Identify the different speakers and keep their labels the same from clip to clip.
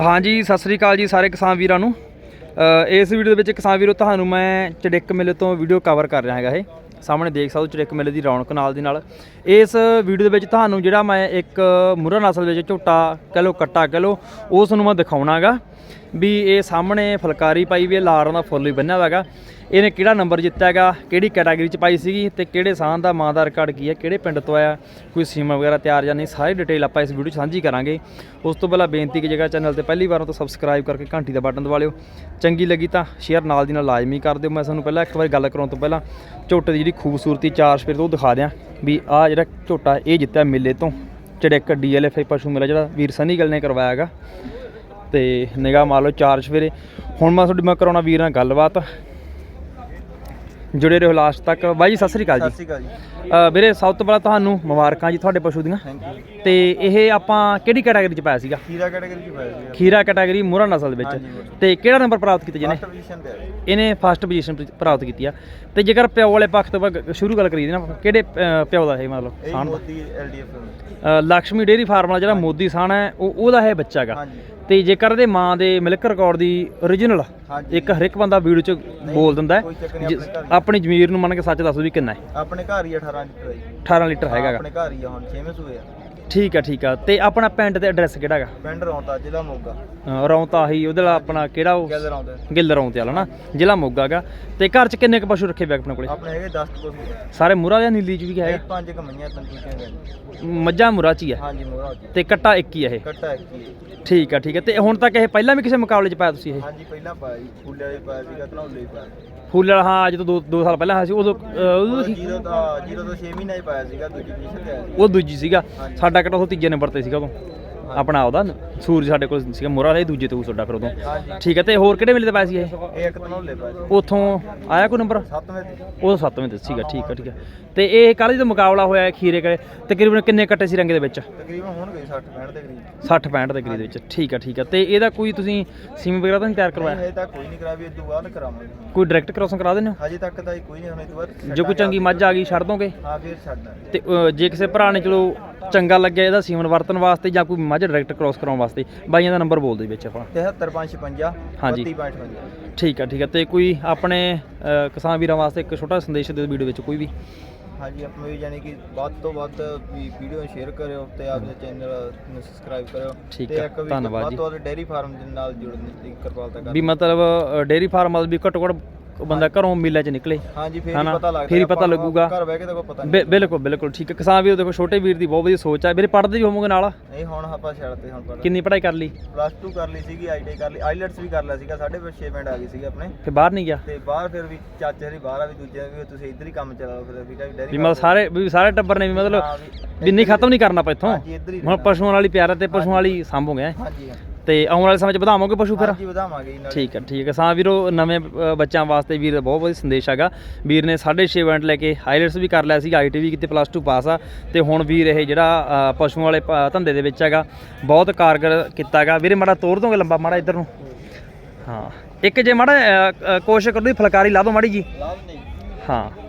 Speaker 1: ਹਾਂਜੀ, ਸਤਿ ਸ੍ਰੀ ਅਕਾਲ ਜੀ ਸਾਰੇ ਕਿਸਾਨ ਵੀਰਾਂ ਨੂੰ। ਇਸ ਵੀਡੀਓ ਦੇ ਵਿੱਚ ਕਿਸਾਨ ਵੀਰੋ, ਤੁਹਾਨੂੰ ਮੈਂ ਚੜਿੱਕ ਮੇਲੇ ਤੋਂ ਵੀਡੀਓ ਕਵਰ ਕਰ ਰਿਹਾ ਹੈਗਾ ਇਹ। ਸਾਹਮਣੇ ਦੇਖ ਸਕਦੇ ਹੋ ਚੜਿੱਕ ਮੇਲੇ ਦੀ ਰੌਣਕ ਨਾਲ ਦੀ ਨਾਲ। ਇਸ ਵੀਡੀਓ ਦੇ ਵਿੱਚ ਤੁਹਾਨੂੰ ਜਿਹੜਾ ਮੈਂ ਇੱਕ ਮੁਰਾ ਨਸਲ ਵਿੱਚ ਝੋਟਾ ਕਹ ਲਓ, ਕੱਟਾ ਕਹ ਲਓ, ਉਸ ਨੂੰ ਮੈਂ ਦਿਖਾਉਣਾਗਾ ਵੀ ਇਹ ਸਾਹਮਣੇ ਫੁਲਕਾਰੀ ਪਾਈ ਵੀ ਹੈ ਲਾਰਾਂ ਦਾ ਫੁੱਲ ਵੀ ਬੰਨਿਆ ਹੋਇਆ ਹੈਗਾ ਇਹਨੇ ਕਿਹੜਾ ਨੰਬਰ ਜਿੱਤਿਆ ਹੈਗਾ, ਕਿਹੜੀ ਕੈਟਾਗਰੀ ਚ ਪਾਈ ਸੀਗੀ ਤੇ ਕਿਹੜੇ ਸਾਹ ਦਾ ਮਾਂ ਦਾ ਰਿਕਾਰਡ ਕੀ ਹੈ, ਕਿਹੜੇ ਪਿੰਡ ਤੋਂ ਆਇਆ, ਕੋਈ ਸੀਮਾ ਵਗੈਰਾ ਤਿਆਰ ਜਾਂ ਨਹੀਂ, ਸਾਰੀ ਡਿਟੇਲ ਆਪਾਂ ਇਸ ਵੀਡੀਓ 'ਚ ਸਾਂਝੀ ਕਰਾਂਗੇ। ਉਸ ਤੋਂ ਪਹਿਲਾਂ ਬੇਨਤੀ ਕਿ ਜਗ੍ਹਾ ਚੈਨਲ ਤੇ ਪਹਿਲੀ ਵਾਰ ਹੋ ਤਾਂ ਸਬਸਕ੍ਰਾਈਬ ਕਰਕੇ ਘੰਟੀ ਦਾ ਬਟਨ ਦਬਾ ਲਿਓ। ਚੰਗੀ ਲੱਗੀ ਤਾਂ ਸ਼ੇਅਰ ਨਾਲ ਦੀ ਨਾਲ ਲਾਜ਼ਮੀ ਕਰ ਦਿਓ। ਮੈਂ ਤੁਹਾਨੂੰ ਪਹਿਲਾਂ ਇੱਕ ਵਾਰੀ ਗੱਲ ਕਰਾਉਣ ਤੋਂ ਪਹਿਲਾਂ ਝੋਟੇ ਦੀ ਜਿਹੜੀ ਖੂਬਸੂਰਤੀ ਚਾਰ ਸਫੇਰ ਤੋਂ ਉਹ ਦਿਖਾ ਦਿਆਂ ਵੀ ਆ ਜਿਹੜਾ ਝੋਟਾ ਇਹ ਜਿੱਤਿਆ ਮੇਲੇ ਤੋਂ। ਚੜਿੱਕ ਡੀਐਲਐਫ ਪਸ਼ੂ ਮੇਲਾ ਜਿਹੜਾ ਵੀਰ ਸਨੀ ਗਿੱਲ ਨੇ ਕਰਵਾਇਆ ਹੈਗਾ। ਤੇ ਨਿਗਾਹ ਮਾਰ ਲਓ ਚਾਰ ਸਵੇਰੇ ਹੁਣ ਮੈਂ ਤੁਹਾਡੀ ਮੈਂ ਕਰਾਉਣਾ ਵੀਰ ਨਾਲ ਗੱਲਬਾਤ। ਜੁੜੇ ਰਹੋ ਲਾਸਟ ਤੱਕ। ਬਾਈ ਜੀ ਸਤਿ ਸ੍ਰੀ ਅਕਾਲ
Speaker 2: ਸਤਿ
Speaker 1: ਜੀ
Speaker 2: ਸ਼੍ਰੀ ਅਕਾਲ ਜੀ।
Speaker 1: ਅ, ਵੀਰੇ ਸਭ ਤੋਂ ਪਹਿਲਾਂ ਤੁਹਾਨੂੰ ਮੁਬਾਰਕਾਂ ਜੀ ਤੁਹਾਡੇ ਪਸ਼ੂ ਦੀਆਂ।
Speaker 2: ਥੈਂਕ ਯੂ
Speaker 1: ਤੇ ਇਹ ਆਪਾਂ ਕਿਹੜੀ ਕੈਟਾਗਰੀ ਚ ਪਾਇਆ ਸੀਗਾ?
Speaker 2: ਖੀਰਾ ਕੈਟਾਗਰੀ ਚ ਪਾਇਆ ਸੀ
Speaker 1: ਖੀਰਾ ਕੈਟਾਗਰੀ ਮੋਹਰਾ ਨਸਲ ਦੇ ਵਿੱਚ।
Speaker 2: ਹਾਂਜੀ।
Speaker 1: ਤੇ ਕਿਹੜਾ ਨੰਬਰ ਪ੍ਰਾਪਤ ਕੀਤਾ ਜਿਹਨੇ?
Speaker 2: ਫਸਟ ਪੋਜੀਸ਼ਨ ਤੇ ਆਇਆ
Speaker 1: ਇਹਨੇ ਫਸਟ ਪੋਜੀਸ਼ਨ ਪ੍ਰਾਪਤ ਕੀਤੀ ਆ। ਤੇ ਜੇਕਰ ਪਿਓ ਵਾਲੇ ਪੱਖ ਤੋਂ ਆਪਾਂ ਸ਼ੁਰੂ ਗੱਲ ਕਰੀਏ ਨਾ ਕਿਹੜੇ ਅ, ਪਿਓ ਦਾ ਇਹ ਮਤਲਬ
Speaker 2: ਇਹ
Speaker 1: ਸਾਨ ਦਾ
Speaker 2: ਮੋਦੀ ਐਲਡੀਐਫ
Speaker 1: ਅ, ਲక్ష్ਮੀ ਡੇਅਰੀ ਫਾਰਮ ਵਾਲਾ ਜਿਹੜਾ ਮੋਦੀ ਸਾਨ ਹੈ ਉਹ ਉਹਦਾ ਇਹ ਬੱਚਾ ਹੈਗਾ।
Speaker 2: ਹਾਂਜੀ।
Speaker 1: ਤੇ ਜੇਕਰ ਇਹਦੇ ਮਾਂ ਦੇ ਮਿਲਕ ਰਿਕਾਰਡ ਦੀ origignal। ਇੱਕ ਹਰ ਇੱਕ ਬੰਦਾ ਵੀਡੀਓ 'ਚ ਬੋਲ ਦਿੰਦਾ ਹੈ
Speaker 2: ਆਪਣੇ ਹੀ।
Speaker 1: ਜ਼ਮੀਰ ਨੂੰ ਮੰਨ ਕੇ ਸੱਚ ਦੱਸੋ ਵੀ ਕਿੰਨਾ ਹੈ
Speaker 2: ਆਪਣੇ ਘਰ ਹੀ ਆ 18 ਲੀਟਰ ਜੀ
Speaker 1: 18 ਲੀਟਰ ਹੈਗਾ।
Speaker 2: ਆਪਣੇ ਘਰ ਹੀ ਹੁਣ 6ਵੇਂ ਸੂਏ ਆ
Speaker 1: ਠੀਕ ਆ ਠੀਕ ਆ। ਤੇ ਆਪਣਾ ਪਿੰਡ ਤੇ ਐਡਰੈਸ ਕਿਹੜਾ ਹੈਗਾ?
Speaker 2: ਪਿੰਡ ਰੌਂਤਾ ਜ਼ਿਲ੍ਹਾ ਮੋਗਾ।
Speaker 1: ਅ, ਰੌਂਤਾ ਹੀ ਉਹਦੇ ਨਾਲ ਆਪਣਾ ਕਿਹੜਾ ਉਹ?
Speaker 2: ਗੱਲ ਰੌਂਦਾ।
Speaker 1: ਗਿੱਲ ਰੌਂਤੇ ਵਾਲਾ ਨਾ ਜ਼ਿਲ੍ਹਾ ਮੋਗਾ ਹੈਗਾ। ਤੇ ਘਰ 'ਚ ਕਿੰਨੇ ਕ ਪਸ਼ੂ ਰੱਖੇ ਵੇ ਆਪਣੇ ਕੋਲੇ?
Speaker 2: ਆਪਣੇ ਹੈਗੇ 10 ਕੋਲ
Speaker 1: ਸਾਰੇ ਮੁਰਾ ਜਾਂ ਨੀਲੀ 'ਚ ਵੀ ਹੈਗਾ?
Speaker 2: ਪੰਜ ਕਮਈਆਂ ਤੰਤੂਆਂ ਗਏ
Speaker 1: ਮੱਝਾਂ ਮੁਰਾ 'ਚ ਹੀ ਹੈ
Speaker 2: ਹਾਂਜੀ ਮੋਰਾ ਜੀ
Speaker 1: ਤੇ ਕੱਟਾ ਇੱਕ ਹੀ ਹੈ ਇਹ?
Speaker 2: ਕੱਟਾ ਇੱਕ ਹੀ ਹੈ।
Speaker 1: ਠੀਕ ਆ ਠੀਕ ਆ। ਤੇ ਹੁਣ ਤੱਕ ਇਹ ਪਹਿਲਾਂ ਵੀ ਕਿਸੇ ਮੁਕਾਬਲੇ 'ਚ ਪਾਇਆ ਤੁਸੀਂ ਇਹ?
Speaker 2: ਹਾਂਜੀ ਪਹਿਲਾਂ ਪਾਇਆ ਜੀ। ਫੁੱਲੇ ਵਾਲੇ ਪਾਇਆ ਸੀਗਾ ਧਨੌਲੇ ਪਾਇਆ
Speaker 1: ਫੁੱਲ ਵਾਲਾ ਹਾਂ ਅੱਜ ਤੋਂ 2 2 ਸਾਲ ਪਹਿਲਾਂ ਆਇਆ ਸੀ ਉਦੋਂ ਉਦੋਂ ਸੀ
Speaker 2: ਜੀਰੋ ਦਾ ਜੀਰੋ ਤੋਂ 6 ਮਹੀਨੇ ਹੀ ਪਾਇਆ ਸੀਗਾ ਦੂਜੀ ਪੋਜੀਸ਼ਨ ਤੇ ਆਇਆ ਸੀ
Speaker 1: ਉਹ ਦੂਜੀ ਸੀਗਾ। ਸਾਡਾ ਕਿਹੜਾ ਉਹ ਤੀਜੇ ਨੰਬਰ ਤੇ ਸੀਗਾ ਉਦੋਂ। ਆਪਣਾ ਉਹਦਾ ਸੂਰਜ ਸਾਡੇ ਕੋਲ ਸੀਗਾ ਮੋਰਾ ਇਹ ਦੂਜੇ ਤੇ ਉਹ ਸਾਡਾ ਫਿਰ ਉਦੋਂ। ਠੀਕ ਹੈ ਤੇ ਹੋਰ ਕਿਹੜੇ ਵੇਲੇ ਤੇ ਪਾਇਆ ਸੀ ਇਹ?
Speaker 2: ਇਹ ਇੱਕ ਧਨੌਲੇ ਪਾਇਆ
Speaker 1: ਉਥੋਂ ਆਇਆ ਕੋਈ ਨੰਬਰ
Speaker 2: ਸੱਤਵੇਂ ਤੇ
Speaker 1: ਉਹ ਸੱਤਵੇਂ ਤੇ ਸੀਗਾ ਠੀਕ ਆ ਠੀਕ ਆ ਤੇ ਇਹ ਕੱਲ੍ਹ ਜਦੋਂ ਮੁਕਾਬਲਾ ਹੋਇਆ ਹੈ ਖੀਰੇ ਕਰੇ ਤਕਰੀਬਨ ਕਿੰਨੇ ਕੱਟੇ ਸੀ ਰੰਗੇ ਦੇ ਵਿੱਚ?
Speaker 2: ਤਕਰੀਬਨ ਹੋਣਗੇ 60 65 ਦੇ ਕਰੀਬ।
Speaker 1: 60 65 ਦੇ ਕਰੀਬ ਦੇ ਵਿੱਚ ਠੀਕ ਆ ਠੀਕ ਆ ਤੇ ਇਹਦਾ ਕੋਈ ਤੁਸੀਂ ਸਿਮ ਵਗੈਰਾ ਤਾਂ ਨਹੀਂ ਤਿਆਰ ਕਰਵਾਇਆ?
Speaker 2: ਹਜੇ ਤੱਕ ਕੋਈ ਨਹੀਂ ਕਰਾ ਵੀ ਤੋਂ ਬਾਅਦ ਕਰਾਵਾਂਗੇ।
Speaker 1: ਕੋਈ ਡਾਇਰੈਕਟ ਕ੍ਰੋਸਿੰਗ ਕਰਾ ਦਿੰਦੇ ਹੋ?
Speaker 2: ਹਜੇ ਤੱਕ ਤਾਂ ਕੋਈ ਨਹੀਂ ਹੁਣ ਤੋਂ ਬਾਅਦ
Speaker 1: ਜੇ ਕੋਈ ਚੰਗੀ ਮੱਝ ਆ ਗਈ ਛੱਡ ਦੋਗੇ?
Speaker 2: ਹਾਂ ਫਿਰ ਛੱਡਣਾ
Speaker 1: ਤੇ ਜੇ ਕਿਸੇ ਭਰਾ ਨੇ ਚਲੋ ਚੰਗਾ ਲੱਗਿਆ ਇਹਦਾ ਸੀਮਨ ਵਰਤਣ ਵਾਸਤੇ ਜਾਂ ਕੋਈ ਮੱਝ ਡਾਇਰੈਕਟ ਕ੍ਰੋਸ ਕਰਾਉਣ ਵਾਸਤੇ। ਬਾਈਆਂ ਦਾ ਨੰਬਰ ਬੋਲ ਵਿੱਚ ਆਪਾਂ।
Speaker 2: 73556
Speaker 1: ਹਾਂਜੀ।
Speaker 2: 32.55
Speaker 1: ਠੀਕ ਆ ਠੀਕ ਆ। ਤੇ ਕੋਈ ਆਪਣੇ ਕਿਸਾਨ ਵੀਰਾਂ ਵਾਸਤੇ ਇੱਕ ਛੋਟਾ ਸੰਦੇਸ਼ ਦਿਓ ਵੀਡੀਓ ਵਿੱਚ ਕੋਈ ਵੀ?
Speaker 2: ਹਾਂਜੀ ਆਪਾਂ ਵੀ ਯਾਨੀ ਕਿ ਵੱਧ ਤੋਂ ਵੱਧ ਵੀ ਵੀਡੀਓ ਸ਼ੇਅਰ ਕਰਿਓ ਤੇ ਆਪਣੇ ਚੈਨਲ ਨੂੰ ਸਬਸਕ੍ਰਾਈਬ ਕਰਿਓ।
Speaker 1: ਠੀਕ
Speaker 2: ਵੀ
Speaker 1: ਧੰਨਵਾਦ
Speaker 2: ਵੱਧ
Speaker 1: ਜੀ।
Speaker 2: ਤੋਂ ਵੱਧ ਡੇਅਰੀ ਫਾਰਮ ਦੇ ਨਾਲ ਜੁੜਨ ਦੀ ਕਿਰਪਾਲਤਾ ਕਰ।
Speaker 1: ਵੀ ਮਤਲਬ ਡੇਰੀ ਫਾਰਮ ਵਾਲ ਵੀ ਘੱਟੋ ਘੱਟ ਬੰਦਾ ਘਰੋਂ ਮੇਲੇ 'ਚ ਨਿਕਲੇ।
Speaker 2: ਹਾਂਜੀ ਫਿਰ? ਹੀ ਪਤਾ ਲੱਗਦਾ
Speaker 1: ਫਿਰ ਹੀ ਪਤਾ ਲੱਗੂਗਾ।
Speaker 2: ਘਰ ਬਹਿ ਕੇ ਤਾਂ ਕੋਈ ਪਤਾ ਨਹੀਂ
Speaker 1: ਬਿਲਕੁਲ ਬਿਲਕੁਲ ਠੀਕ ਹੈ। ਕਿਸਾਨ ਵੀਰ ਦੇਖੋ ਛੋਟੇ ਵੀਰ ਦੀ ਬਹੁਤ ਵਧੀਆ ਸੋਚ ਆ। ਮੇਰੇ ਪੜ੍ਹਦੇ ਵੀ ਹੋਵੋਗੇ ਨਾਲ?
Speaker 2: ਨਹੀਂ ਹੁਣ ਆਪਾਂ ਛੱਡਤੇ ਹੁਣ ਪਰ
Speaker 1: ਕਿੰਨੀ ਪੜ੍ਹਾਈ ਕਰ ਲਈ?
Speaker 2: ਪਲੱਸ 2 ਕਰ ਲਈ ਸੀਗੀ ਆਈਟੀ ਕਰ ਲਈ। ਆਈਲੈਟਸ ਵੀ ਕਰ ਲਿਆ ਸੀਗਾ ਸਾਡੇ ਵਿੱਚ 6 ਮਿੰਟ ਆ ਗਏ ਸੀਗੇ ਆਪਣੇ।
Speaker 1: ਫਿਰ ਬਾਹਰ ਨਹੀਂ ਗਿਆ?
Speaker 2: ਤੇ ਬਾਹਰ ਫਿਰ ਵੀ ਚਾਚੇ ਹਰੀ ਬਾਹਰ ਆ ਵੀ ਦੂਜੇ ਵੀ ਤੁਸੀਂ ਇੱਧਰ ਹੀ ਕੰਮ ਚਲਾਓ ਫਿਰ ਵੀ ਕਹੀ ਡੈਰੀ
Speaker 1: ਵੀ ਮਤਲਬ ਸਾਰੇ ਵੀ ਸਾਰੇ ਟੱਬਰ ਨੇ ਵੀ ਮਤਲਬ
Speaker 2: ਹਾਂ ਵੀ
Speaker 1: ਨਹੀਂ ਖਤਮ ਨਹੀਂ ਕਰਨਾ ਆਪਾਂ ਇੱਥੋਂ।
Speaker 2: ਹੀ
Speaker 1: ਹੁਣ ਪਸ਼ੂਆਂ ਵਾਲੀ ਪਿਆਰ ਹੈ ਤੇ ਪਸ਼ੂਆਂ ਵਾਲੀ ਸਾਂਭੋਗੇ ਹੈਂ।
Speaker 2: ਹਾਂਜੀ।
Speaker 1: ਤੇ ਆਉਣ ਵਾਲੇ ਸਮੇਂ 'ਚ ਵਧਾਵੋਗੇ ਪਸ਼ੂ ਫਿਰ?
Speaker 2: ਹਾਂਜੀ ਵਧਾਵਾਂਗੇ ਜੀ ਨਾਲ
Speaker 1: ਠੀਕ ਹੈ। ਠੀਕ ਹੈ ਸਾਂ ਵੀਰੋ ਨਵੇਂ ਅ, ਬੱਚਿਆਂ ਵਾਸਤੇ ਵੀਰ ਦਾ ਬਹੁਤ ਵਧੀਆ ਸੰਦੇਸ਼ ਹੈਗਾ। ਵੀਰ ਨੇ 6.5 ਇਵੈਂਟ ਲੈ ਕੇ ਹਾਈਲਾਈਟਸ ਵੀ ਕਰ ਲਿਆ ਸੀ ਆਈਟੀ ਵੀ ਕਿਤੇ ਪਲੱਸ 2 ਪਾਸ ਆ। ਤੇ ਹੁਣ ਵੀਰ ਇਹ ਜਿਹੜਾ ਅ, ਪਸ਼ੂਆਂ ਵਾਲੇ ਪ- ਧੰਦੇ ਦੇ ਵਿੱਚ ਹੈਗਾ ਬਹੁਤ ਕਾਰਗਰ ਕੀਤਾ ਹੈਗਾ। ਵੀਰੇ ਮਾੜਾ ਤੋੜ ਦੋਗੇ ਲੰਬਾ ਮਾੜਾ ਇੱਧਰ ਨੂੰ? ਹਾਂ। ਇੱਕ ਜੇ ਮਾੜਾ ਅ, ਅ, ਕੋਸ਼ਿਸ਼ ਕਰੋ ਵੀ ਫੁਲਕਾਰੀ ਲਾ ਦਿਓ ਮਾੜੀ ਜੀ।
Speaker 2: ਲਾਭ ਨਹੀਂ।
Speaker 1: ਹਾਂ।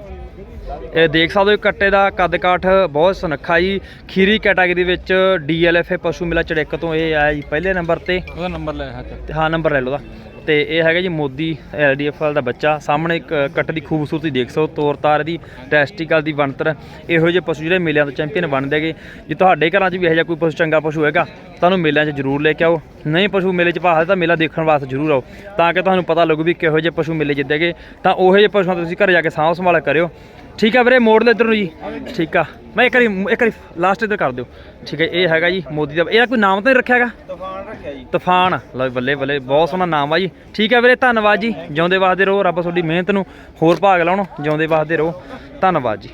Speaker 1: ਇਹ ਦੇਖ ਸਕਦੇ ਹੋ ਕੱਟੇ ਦਾ ਕੱਦ ਕਾਠ ਬਹੁਤ ਸੁਨੱਖਾ ਜੀ। ਖੀਰੀ ਕੈਟਾਗਰੀ ਵਿੱਚ ਡੀਐਲਐਫ ਪਸ਼ੂ ਮੇਲਾ ਚੜਿੱਕ ਤੋਂ ਇਹ ਆਇਆ ਜੀ ਪਹਿਲੇ ਨੰਬਰ ਤੇ।
Speaker 3: ਉਹਦਾ ਨੰਬਰ ਲੈ ਹੱਥ
Speaker 1: ਤੇ ਹਾਂ ਨੰਬਰ ਲੈ ਲਓ ਦਾ ਤੇ ਇਹ ਹੈਗਾ ਜੀ ਮੋਦੀ ਐਲਡੀਐਫ ਵਾਲ ਦਾ ਬੱਚਾ। ਸਾਹਮਣੇ ਇੱਕ ਕੱਟ ਦੀ ਖੂਬਸੂਰਤੀ ਦੇਖ ਸਕਦੇ ਹੋ ਤੋਰ ਤਾਰ ਦੀ ਟੈਸਟੀਕਲ ਦੀ ਬਣਤਰ। ਇਹੋ ਜਿਹੇ ਪਸ਼ੂ ਜਿਹੜੇ ਮੇਲਿਆਂ ਤੋਂ ਚੈਂਪੀਅਨ ਬਣਦੇ ਹੈਗੇ। ਜੇ ਤੁਹਾਡੇ ਘਰਾਂ 'ਚ ਵੀ ਇਹੋ ਜਿਹਾ ਕੋਈ ਪਸ਼ੂ ਚੰਗਾ ਪਸ਼ੂ ਹੈਗਾ ਤੁਹਾਨੂੰ ਮੇਲਿਆਂ 'ਚ ਜ਼ਰੂਰ ਲੈ ਕੇ ਆਓ। ਨਹੀਂ ਪਸ਼ੂ ਮੇਲੇ 'ਚ ਭਾਲਦੇ ਤਾਂ ਮੇਲਾ ਦੇਖਣ ਵਾਸਤੇ ਜ਼ਰੂਰ ਆਓ। ਤਾਂ ਕਿ ਤੁਹਾਨੂੰ ਪਤਾ ਲੱਗੂ ਵੀ ਕਿਹੋ ਜਿਹੇ ਪਸ਼ੂ ਮੇਲੇ ਜਿੱਦੇਗੇ ਤਾਂ ਉਹੋ ਜਿਹੇ ਪਸ਼ੂਆਂ ਤੁਸੀਂ ਘਰੇ ਜਾ ਕੇ ਸਾਂਭ ਸੰਭਾਲ ਕਰਿਓ। ਠੀਕ ਆ ਵੀਰੇ ਮੋੜ ਲਓ ਇੱਧਰ ਨੂੰ ਜੀ। ਠੀਕ ਆ। ਮੈਂ ਇੱਕ ਵਾਰੀ ਇੱਕ ਵਾਰੀ ਲਾਸਟ ਇੱਧਰ ਕਰ ਦਿਓ। ਠੀਕ ਹੈ ਇਹ ਹੈਗਾ ਜੀ ਮੋਦੀ ਦਾ ਇਹਦਾ ਕੋਈ ਨਾਮ ਤਾਂ ਨਹੀਂ ਰੱਖਿਆ ਹੈਗਾ?
Speaker 2: ਤੂਫਾਨ ਰੱਖਿਆ ਜੀ।
Speaker 1: ਤੂਫਾਨ। ਲਓ ਬੱਲੇ ਬੱਲੇ ਬਹੁਤ ਸੋਹਣਾ ਨਾਮ ਆ ਜੀ। ਠੀਕ ਹੈ ਵੀਰੇ ਧੰਨਵਾਦ ਜੀ। ਜਿਉਂਦੇ ਵਾਸਤੇ ਰਹੋ ਰੱਬ ਤੁਹਾਡੀ ਮਿਹਨਤ ਨੂੰ ਹੋਰ ਭਾਗ ਲਾਉਣ ਜਿਉਂਦੇ ਵਾਸਤੇ ਰਹੋ। ਧੰਨਵਾਦ ਜੀ।